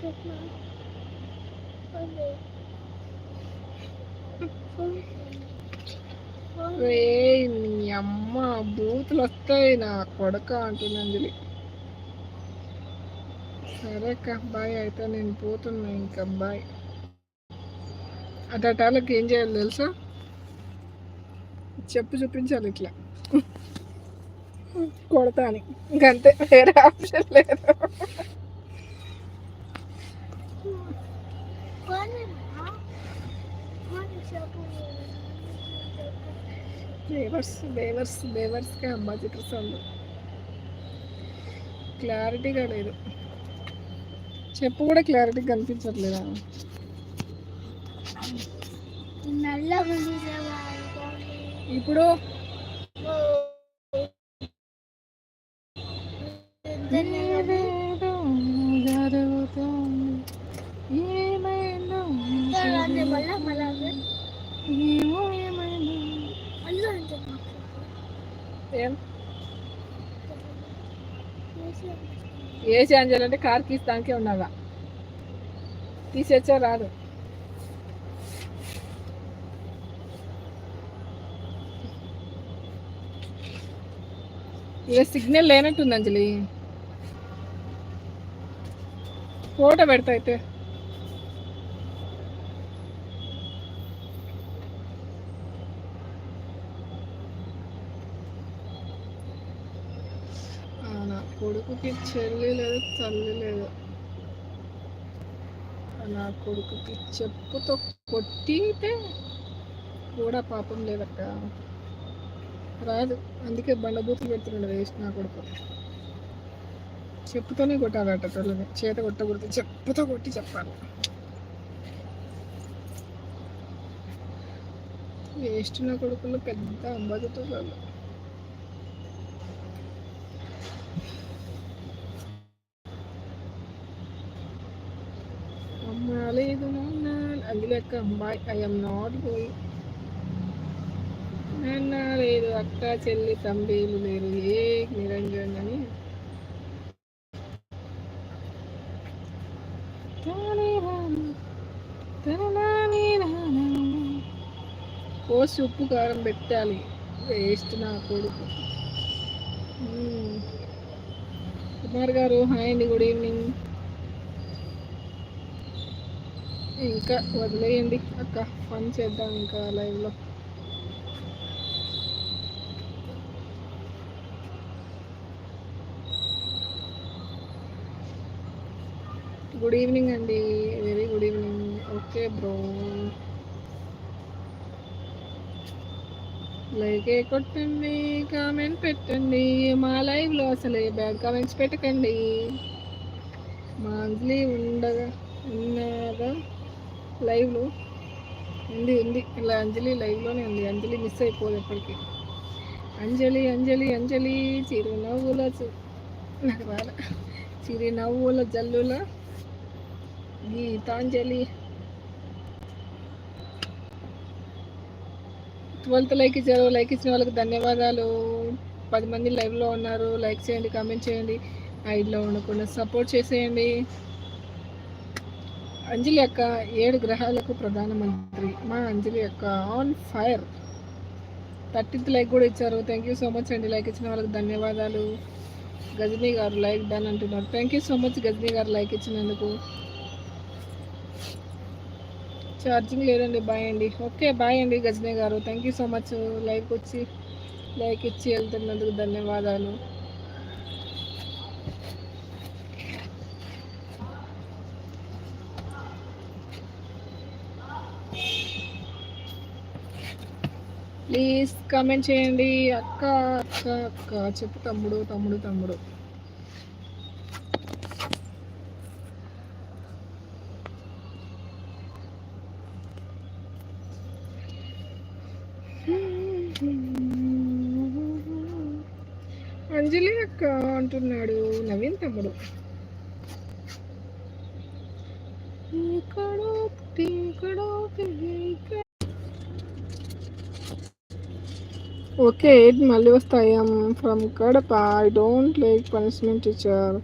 రే నీ అమ్మ బూతులు వస్తాయి నా కొడక అంటుంది అంజలి సరే అక్క బాయ్ అయితే నేను పోతున్నా ఇంకా బాయ్. అటాటాలకు ఏం చేయాలి తెలుసా? చెప్పు చూపించాలి ఇట్లా. కొడతా అని ఇంకంతే వేరే ఆప్షన్ లేదు. బేవర్స్ బేవర్స్ బేవర్స్గా అమ్మ చిత్రసంలో క్లారిటీగా లేదు. చెప్పు కూడా క్లారిటీ కనిపించట్లేదా? ఇప్పుడు ఏదేదో జరుగుతోంది. ఏమైందో మళ్ళా మళ్ళా ఏమో ఏమైందో. మళ్ళా అంటే ఏం ఏసీ ఆన్ చేయాలంటే కార్ కీస్ దానికే ఉన్నావా? తీసేచ్చా రాదు. ఇక సిగ్నల్ లేనట్టుంది అంజలి. ఫోటో పెడతా అయితే ఆ, నా కొడుకుకి చెల్లి లేదు తల్లి లేదు నా కొడుకుకి చెప్పుతో కొట్టితే కూడా పాపం లేదక్క. రాదు అందుకే బండబూతులు పెడుతున్నాడు వేసి నా కొడుకు. చెప్పుతోనే కొట్టాలట తల్లిని చేత కొట్టకూడదు చెప్పుతో కొట్టి చెప్పాలి. వేస్ట్ నా కొడుకులు పెద్ద అంబదుతో వాళ్ళు రాలేదు నాన్న. అందులో అక్క అమ్మాయి ఐఎమ్ నాట్ గోయింగ్ నాన్న లేదు అక్క చెల్లి తంబీలు లేరు. ఏ నిరంజన్ అని. కోసి ఉప్పు కారం పెట్టాలి. వేస్ట్ నా కొడుకు. కుమార్ గారు హాయ్ అండి గుడ్ ఈవినింగ్. ఇంకా వదిలేయండి. అక్క ఫన్ చేద్దాం ఇంకా లైవ్లో. గుడ్ ఈవినింగ్ అండి. Very good evening. Okay bro. లైకే కొట్టండి కామెంట్ పెట్టండి. మా లైవ్లో అసలు బ్యాడ్ కామెంట్స్ పెట్టకండి. మా అంజలి ఉండగా ఉన్నారా లైవ్లో ఉంది ఉంది. ఇలా అంజలి లైవ్లోనే ఉంది. అంజలి మిస్ అయిపోదు ఎప్పటికీ. అంజలి అంజలి అంజలి చిరునవ్వుల నాకు రాలే. చిరునవ్వుల జల్లుల గీతాంజలి. ట్వెల్త్ లైక్ ఇచ్చారు లైక్ ఇచ్చిన వాళ్ళకి ధన్యవాదాలు. పది మంది లైవ్లో ఉన్నారు. లైక్ చేయండి కామెంట్ చేయండి. ఐడ్లో ఉండకుండా సపోర్ట్ చేసేయండి. అంజలి అక్క ఏడు గ్రహాలకు ప్రధానమంత్రి. మా అంజలి అక్క ఆన్ ఫైర్ థర్టీన్త్ లైక్ కూడా ఇచ్చారు. థ్యాంక్ యూ సో మచ్ అండి. లైక్ ఇచ్చిన వాళ్ళకి ధన్యవాదాలు. గజనీ గారు లైక్ డన్ అంటున్నారు. Thank you so much Gajini garu like ఇచ్చినందుకు. ఛార్జింగ్ లేదండి. బాయ్ అండి. ఓకే బాయ్ అండి Gajini garu. Thank you so much like వచ్చి లైక్ ఇచ్చి వెళ్తున్నందుకు ధన్యవాదాలు. ప్లీజ్ కామెంట్ చేయండి. అక్క అక్క అక్క. చెప్పు తమ్ముడు తమ్ముడు తమ్ముడు. అంజలి అక్క అంటున్నాడు. నవీన్ తమ్ముడు. ఇక్కడో పుట్టి, ఓకే మళ్ళీ వస్తాయి? From Kadapa I don't like punishment teacher